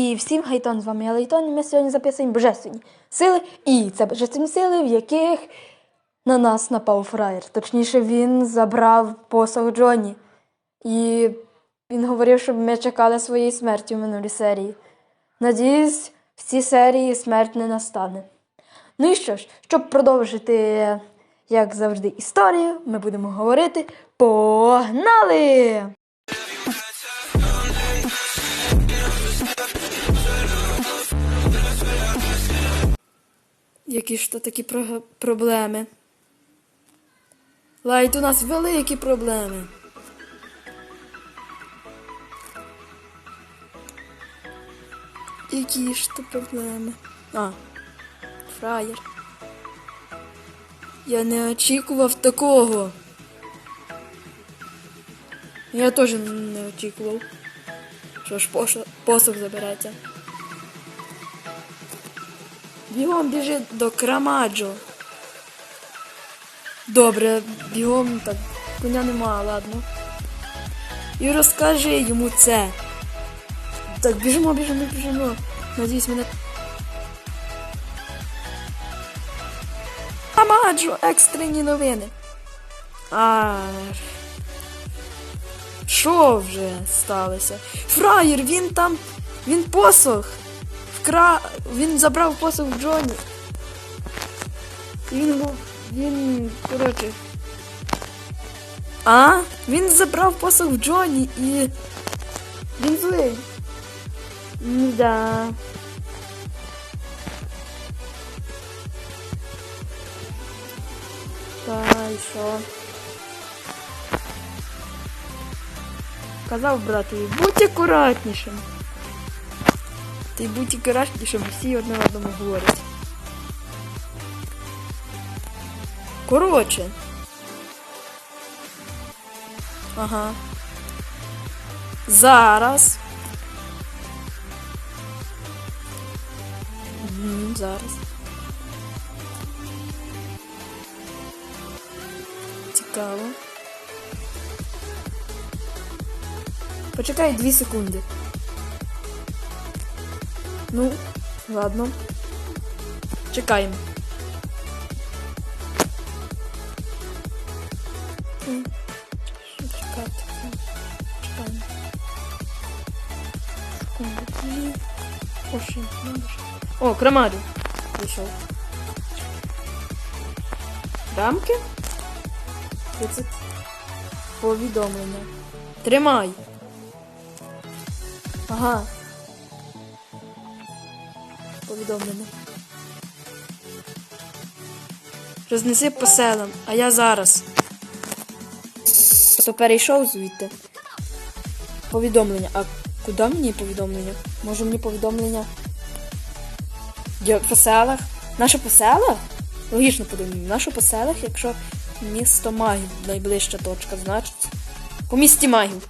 І всім хайтон, з вами я Лейтон, і ми сьогодні записуємо божественні сили. І це божественні сили, в яких на нас напав фраєр. Точніше, він забрав посох Джоні. І він говорив, щоб ми чекали своєї смерті в минулій серії. Надіюсь, в цій серії смерть не настане. Ну і що ж, щоб продовжити, як завжди, історію, ми будемо говорити. Погнали! Які ж то такі про- проблеми? Лайт, у нас великі проблеми. Які ж то проблеми? А, фраєр. Я не очікував такого. Я теж не очікував. Що ж посух забереться. Бігом біжи до Крамаджо. Добре, бігом так. Коня нема, ладно. І розкажи йому це. Так, біжимо, біжимо, біжимо. Надіюсь, мене. Крамаджо, екстрені новини. А. Що вже сталося? Фраєр, він там. Він посох. Вкра... Він забрав посох Джоні. Він був. Він. Коротше. А? Він забрав посох Джоні і. Він злий. Да. Та і що? Казав братові, будь акуратнішим. Ти будь акуратнішим, всі одне одному говорять. Коротше. Ага. Зараз. Угу, зараз. Цікаво. Почекай дві секунди. Ну, ладно. Чекаємо. Чекати. Чекаємо. Дві. О, крамарю. Вийшов. Рамки? 30. Повідомлення. Тримай. Ага. Повідомлення. Рознеси по селам, а я зараз. Хто перейшов звідти? Повідомлення. А куди мені повідомлення? Може мені повідомлення? По селах? Наше по селах? Логічно подумаю. Наше по селах, якщо місто магів найближча точка, значить. По місті магів.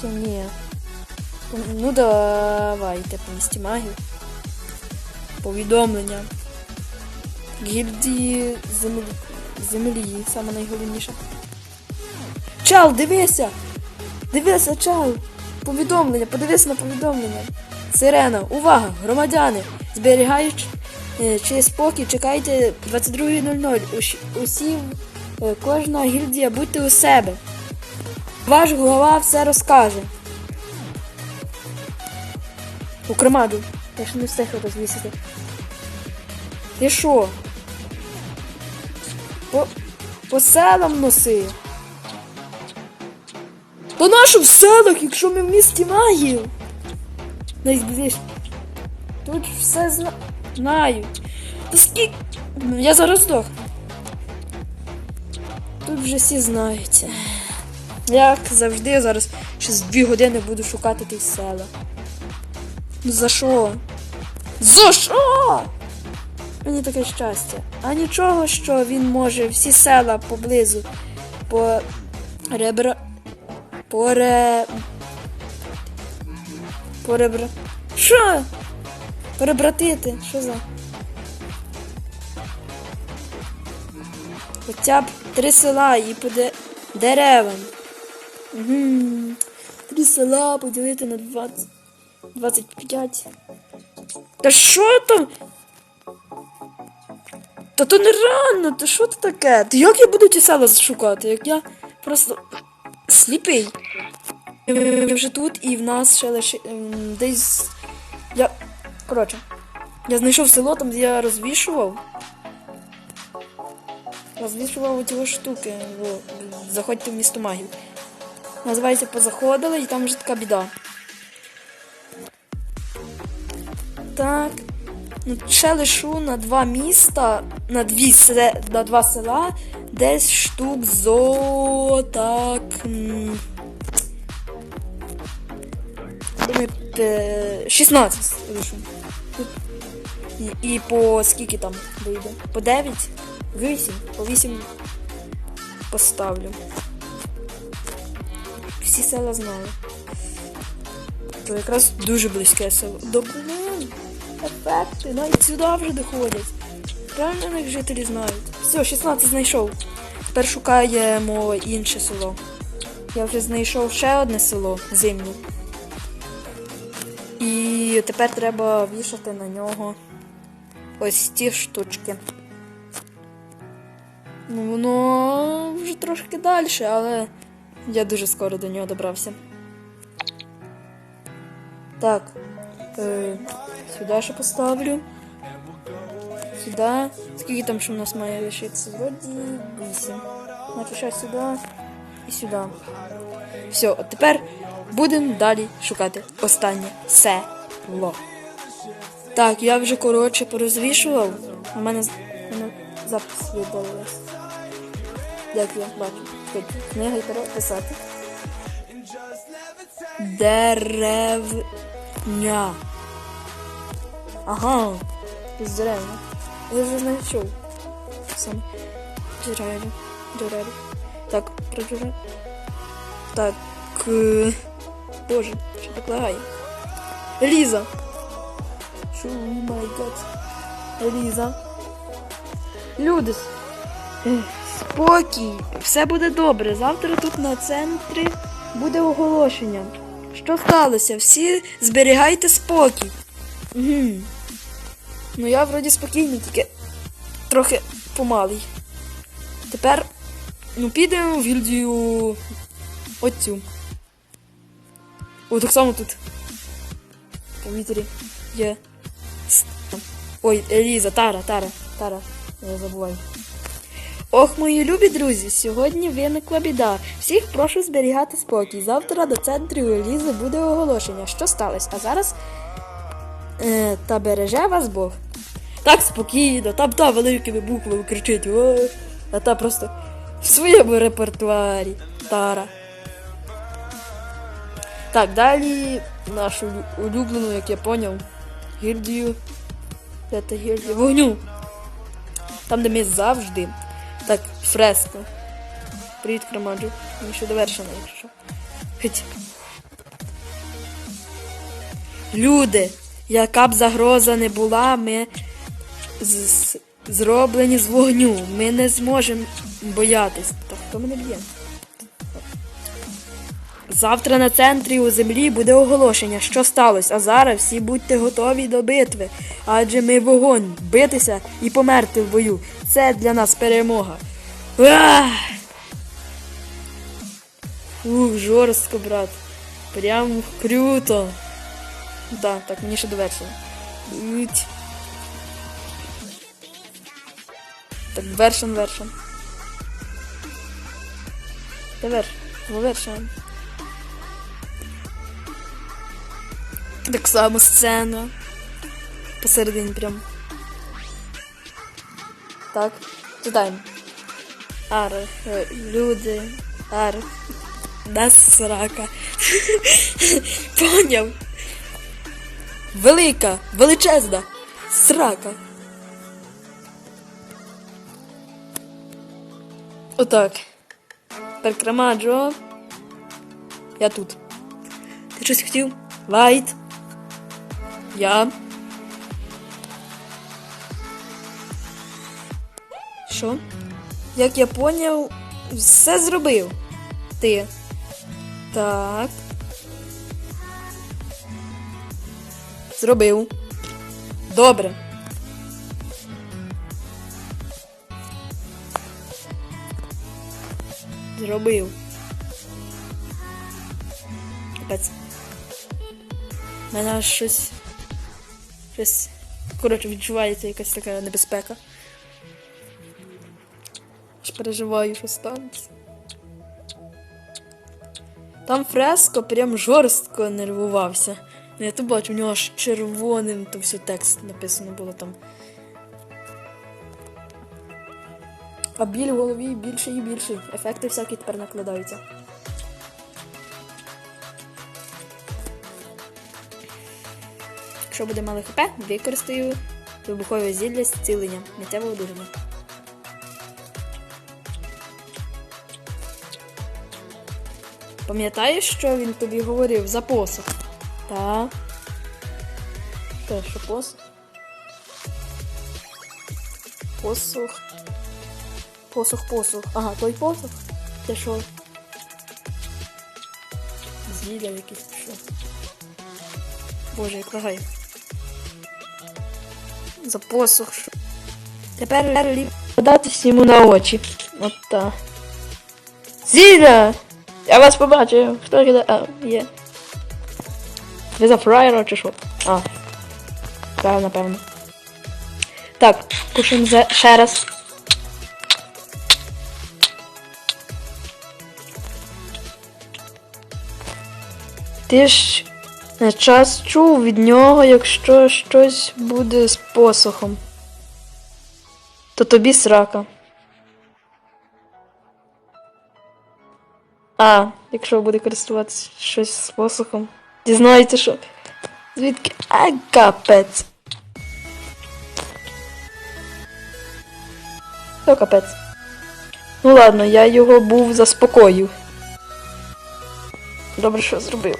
Чи ні? Ну давайте по місті магів. Повідомлення. Гільдії землі. Землі, саме найголовніше. Чал, дивися! Дивися, чал! Повідомлення, подивись на повідомлення. Сирена, увага, громадяни! Зберігаючи е, чи спокій, чекайте 22.00. Усі, усі, е, кожна гільдія, будьте у себе. Ваш голова все розкаже. У кромаду. Я ще не встиг розвісити. Ти що? По, по селам носи. Та нащо селах, якщо ми в місті магів? Найближче. Тут все зна... знають. Та скільки. Я зараз здох. Тут вже всі знають. Як завжди, зараз ще з дві години буду шукати ті села. За що? За що? Мені таке щастя. А нічого, що він може всі села поблизу по ребра. Поре. Поребра. Що? Перебратити? Що за? Хоча б три села і по де... деревам. Угу. Три села поділити на 20. 25. Та що там? Та то нереально, та що це таке? Та як я буду ті села шукати? Як я просто сліпий. Я вже тут і в нас ще лише ем, десь. Я. Коротше. Я знайшов село, там я розвішував. Розвішував оті штуки. Заходьте в місто магів. Називається позаходили і там вже така біда. Так. Ну, ще лишу на два міста, на дві на два села, десь штук зо так. Думаю, 16 лишу. І, і по скільки там вийде? По 9? 8? По 8 поставлю. Всі села знаю. То якраз дуже близьке село. До Блин, ефекти, навіть сюди вже доходять. Правильно них жителі знають. Все, 16 знайшов. Тепер шукаємо інше село. Я вже знайшов ще одне село зимнє. І тепер треба вішати на нього ось ті штучки. Ну, воно вже трошки далі, але я дуже скоро до нього добрався. Так. Е, сюди ще поставлю. Сюди. Скільки там що в нас має лишитися? Вроді 8. Значить, ще сюди і сюди. Все, от тепер будемо далі шукати останнє село. Так, я вже коротше порозвішував. У мене, запис видалилась. Як я бачу. Книга і писати. Деревня. Ага. З деревня. Я вже знайшов. Саме. Джерелі. Джерелі. Так, про джерелі. Так. е, Боже, що так лагає? Ліза. Що, май гад. Ліза. Людис. Спокій, все буде добре. Завтра тут на центрі буде оголошення. Що сталося? Всі зберігайте спокій. Угу. Ну я вроді спокійний, тільки трохи помалий. Тепер ну підемо в гільдію оцю. О, так само тут. У повітрі є. Ой, Еліза, Тара, Тара, Тара. Я забуваю. Ох, мої любі друзі, сьогодні виникла біда. Всіх прошу зберігати спокій. Завтра до центру Елізи буде оголошення. Що сталося? А зараз е, та береже вас Бог. Так спокійно, там та великими буквами кричить. О, а та просто в своєму репертуарі. Тара. Так, далі нашу улюблену, як я поняв, гільдію. Та гільдія? Вогню. Там, де ми завжди. Так, фреско. Привіт, Крамаджу. Ми ще довершено, якщо. що. Геть. Люди, яка б загроза не була, ми з- зроблені з вогню. Ми не зможемо боятись. Так, хто мене б'є? Завтра на центрі у землі буде оголошення, що сталося, а зараз всі будьте готові до битви. Адже ми вогонь, битися і померти в бою. Це для нас перемога. Ух, жорстко, брат. Прям круто. Так, так, мені ще довершено. Уть. Так, вершин, вершин. Та верш, вершин. Так само сцена. Посередині прям. Так, читаємо. Ар, е, люди, ар, нас срака. Поняв. Велика, величезна срака. Отак. Тепер кремаджо. Я тут. Ти щось хотів? Лайт. Я. Що? Як я поняв, все зробив. Ти. Так. Зробив. Добре. Зробив. Капець. У мене аж щось. Щось. Коротше, відчувається якась така небезпека. Аж переживаю, що станеться. Там фреско прям жорстко нервувався. Ну, я то бачу, у нього аж червоним то все текст написано було там. А біль в голові більше і більше. Ефекти всякі тепер накладаються. Якщо буде мало хп, використаю вибухове зілля зцілення, миттєвого одужання. Пам'ятаєш, що він тобі говорив за посох? Так. Те, що посох? Посох. Посох, посох. Ага, той посох. Це що? Зілля якесь що. Боже, як. За посох. що. Тепер ліп податись йому на очі. От так. Зілля! Я вас побачив. Хто кидає? А, є. Ви за фраєра чи що? А. Так, напевно. Так, кушаємо ще раз. Ти ж не час чув від нього, якщо щось буде з посохом. То тобі срака. А, якщо буде користуватися щось з посохом. Дізнаєте, що. Звідки. А, капець. То капець. Ну ладно, я його був заспокоїв. Добре, що зробив.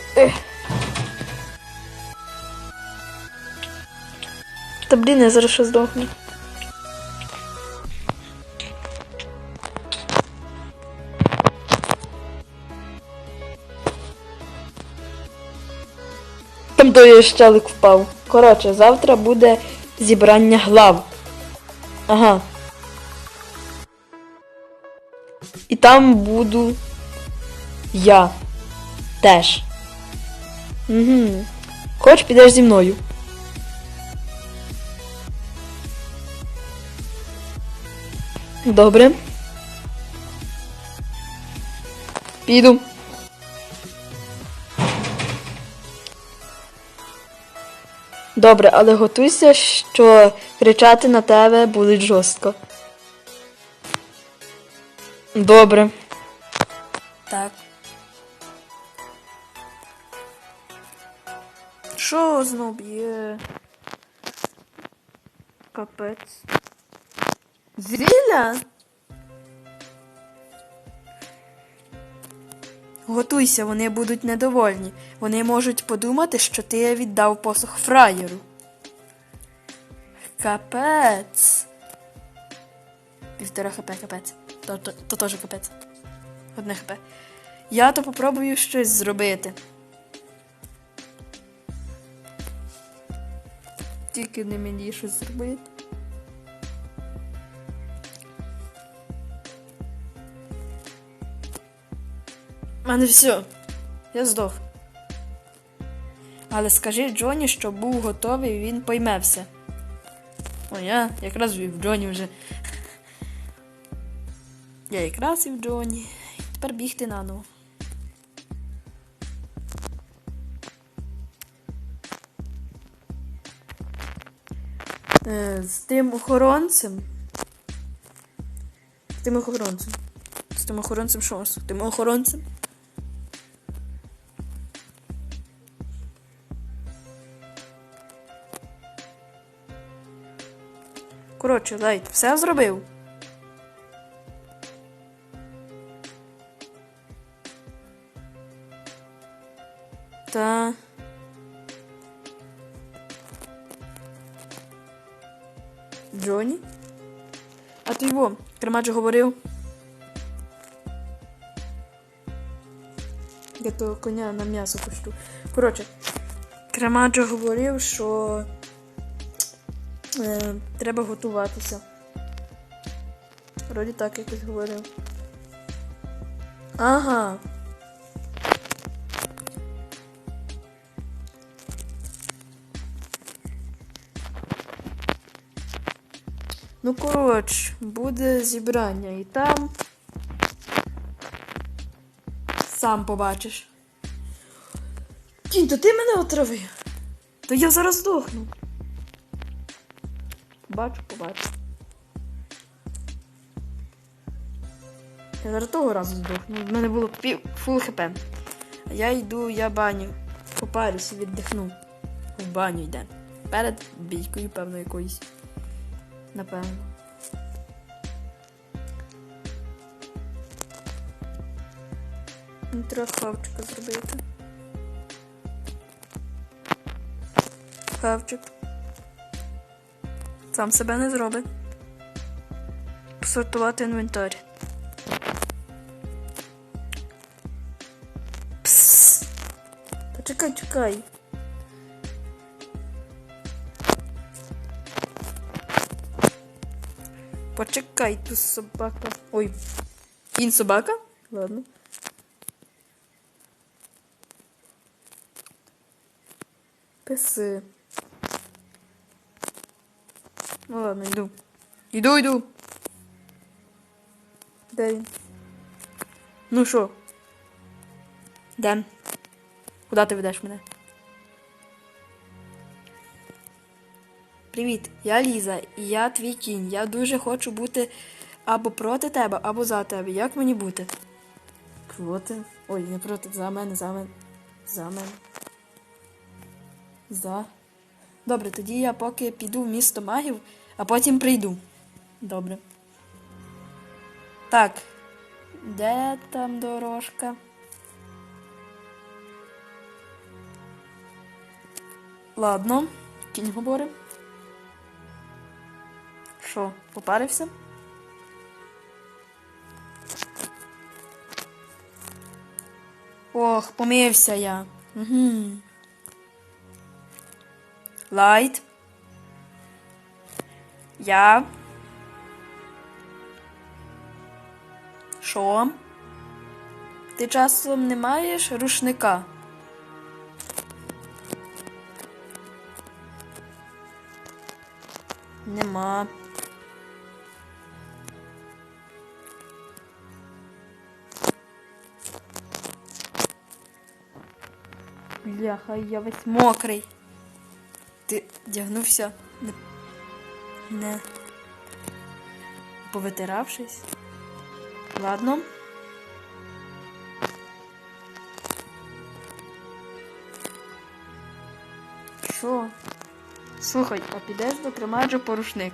Та блін, я зараз що здохну. Там той щелик впав. Коротше, завтра буде зібрання глав. Ага. І там буду я теж. Угу. Хоч підеш зі мною. Добре. Піду. Добре, але готуйся, що кричати на тебе буде жорстко. Добре. Так. Що знов б'є? Капець. Зілля? Готуйся, вони будуть недовольні. Вони можуть подумати, що ти віддав посох фраєру. Капець. Півтора хп, капець. То, теж капець. Одне хп. Я то попробую щось зробити. Тільки не мені щось зробити. У мене все. Я здох. Але скажи Джоні, що був готовий, він пойме все. О, я якраз і в Джоні вже. Я якраз і в Джоні. Тепер бігти наново. З тим охоронцем. З тим охоронцем. З тим охоронцем що? З тим охоронцем? Коротше, Лайт, все зробив. Кремаджо говорив. Я того коня на м'ясо пущу. Коротше, Кремаджо говорив, що е, треба готуватися. Вроді так якось говорив. Ага. Ну, коротше, буде зібрання і там. Сам побачиш. Кінь, то ти мене отравив. То я зараз здохну. Бачу, побачу. Я зараз того разу здохну. У мене було пів фул хп. А я йду, я баню. Попарюся, віддихну. В баню йде. Перед бійкою, певно, якоюсь. Напевно. Ну, Треба хавчика зробити. Хавчик. Сам себе не зробить. Посортувати інвентар. Пс. Та чекай, Почекай, тут собака. Ой, Ин собака? Ладно. Псы. Е. Ну ладно, иду. Иду, иду. Да. Ну шо? Да. Куда ты ведеш меня? Привіт, я Ліза, і я твій кінь. Я дуже хочу бути або проти тебе, або за тебе. Як мені бути? Проти? Ой, не проти, за мене, за мене. За мене. За. Добре, тоді я поки піду в місто магів, а потім прийду. Добре. Так. Де там дорожка? Ладно, кінь говорить. Що, попарився? Ох, помився я. Угу. Лайт. Я. Що? Ти часом не маєш рушника? Нема. Бляха, я весь мокрий. Ти вдягнувся не, не повитиравшись. Ладно. Що? Слухай, а підеш до кремаджу порушник?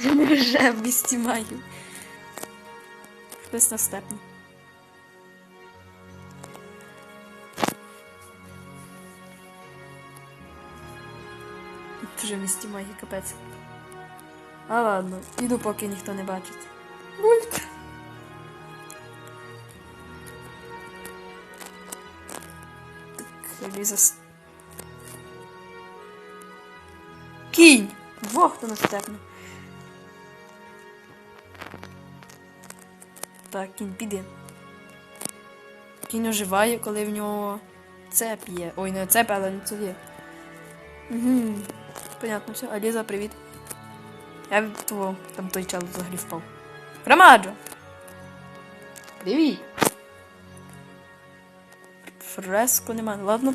Вже в місті маю. Хтось на степні. Дуже в місті має капець. А ладно, іду, поки ніхто не бачить. Бульк. Так, Ліза. Кінь! Во, хто нас тепне. Так, кінь, піди. Кінь оживає, коли в нього цеп є. Ой, не цеп, але не це є. Угу. Понятно, все. Аліза, привіт. Я від того, там той чел взагалі впав. Рамаджо! Привіт! Фреско нема. Ладно.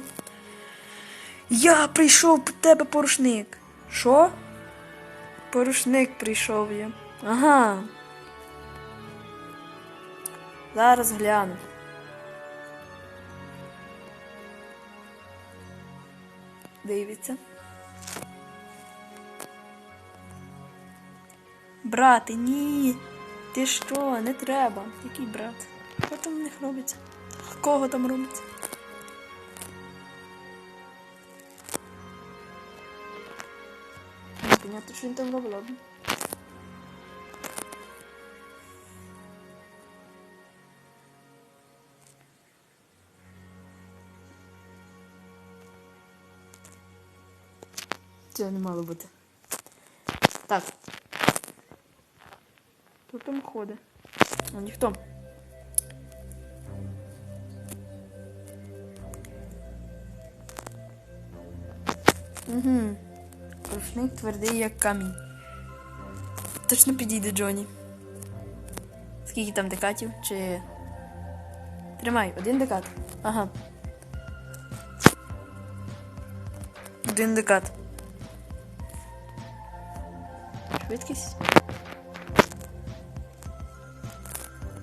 Я прийшов по тебе порушник. Що? Порушник прийшов я. Ага. Зараз гляну. Дивиться. Брате, ні. Ти що, не треба. Який брат? Що там в них робиться? Кого там робиться? Непонятно, що він там ладно. Цього не мало бути. Так. Хто там ходить? А ніхто. Угу. Рушник твердий, як камінь. Точно підійде Джоні. Скільки там декатів? Чи. Тримай, один декат. Ага. Один декат. Швидкість.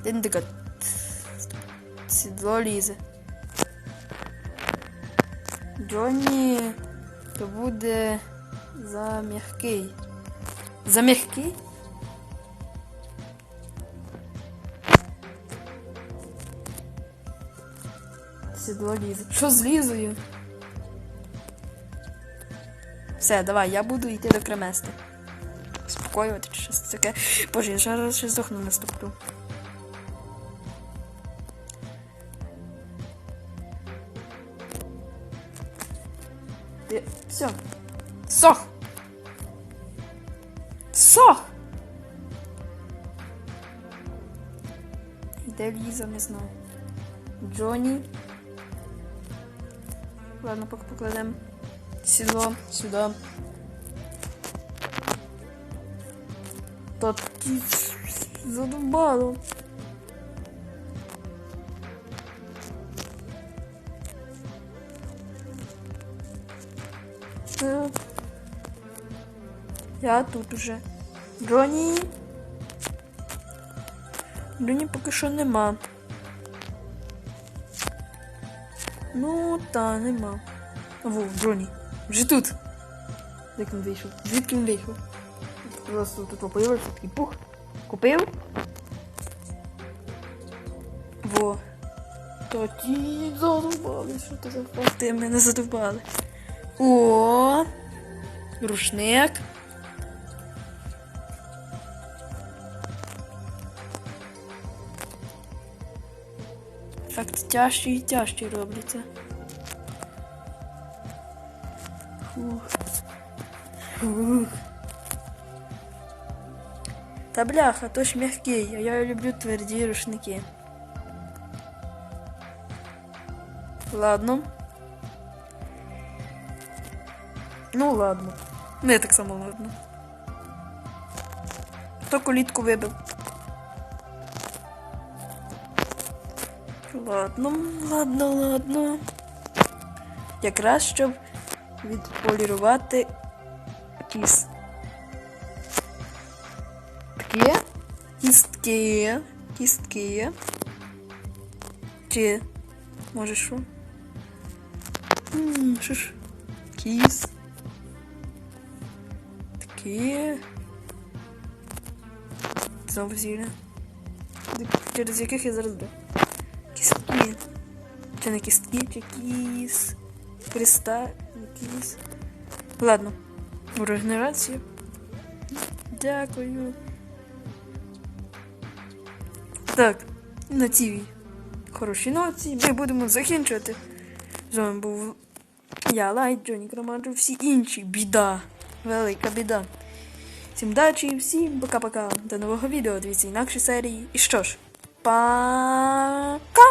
Один декат. Сідло лізе. Джонні то буде за м'який. За м'який? Сідло лізе. Що з лізою? Все, давай, я буду йти до кремести. Спокоювати чи щось таке. Боже, я зараз ще здохну наступлю. Все. Сох! Сох! Де Ліза, не знаю. Джоні. Ладно, поки покладемо сідло сюди. Та ти Я тут уже. Джоні. Джоні поки що нема. Ну, та, нема. Во, Джоні. Вже тут. Як він вийшов? Звідки він вийшов? Просто тут появився такий пух. Купив. Во. Та ті задовбали, що ти за факти мене задовбали. О, рушник. Тяжчі і тяжчі робляться. Фух. Фух. Та бляха, то ж м'який, а я люблю тверді рушники. Ладно. Ну ладно. Не так само ладно. Хто колітку вибив? Ладно, ладно, ладно. Якраз щоб відполірувати кіс. Такі кістки. Кістки. Чи може що? М, Що ж? Кіс. Такі. Знову зілля. Через яких я зараз буду. Кістки. Чи не чи кіс. Креста, кіс. Ладно. Регенерація. Дякую. Так, на цій хорошій ноці ми будемо закінчувати. З вами був я, Лайт, Джоні Кромаджо, всі інші. Біда. Велика біда. Всім дачі, всім пока-пока. До нового відео, дивіться інакші серії. І що ж, пока!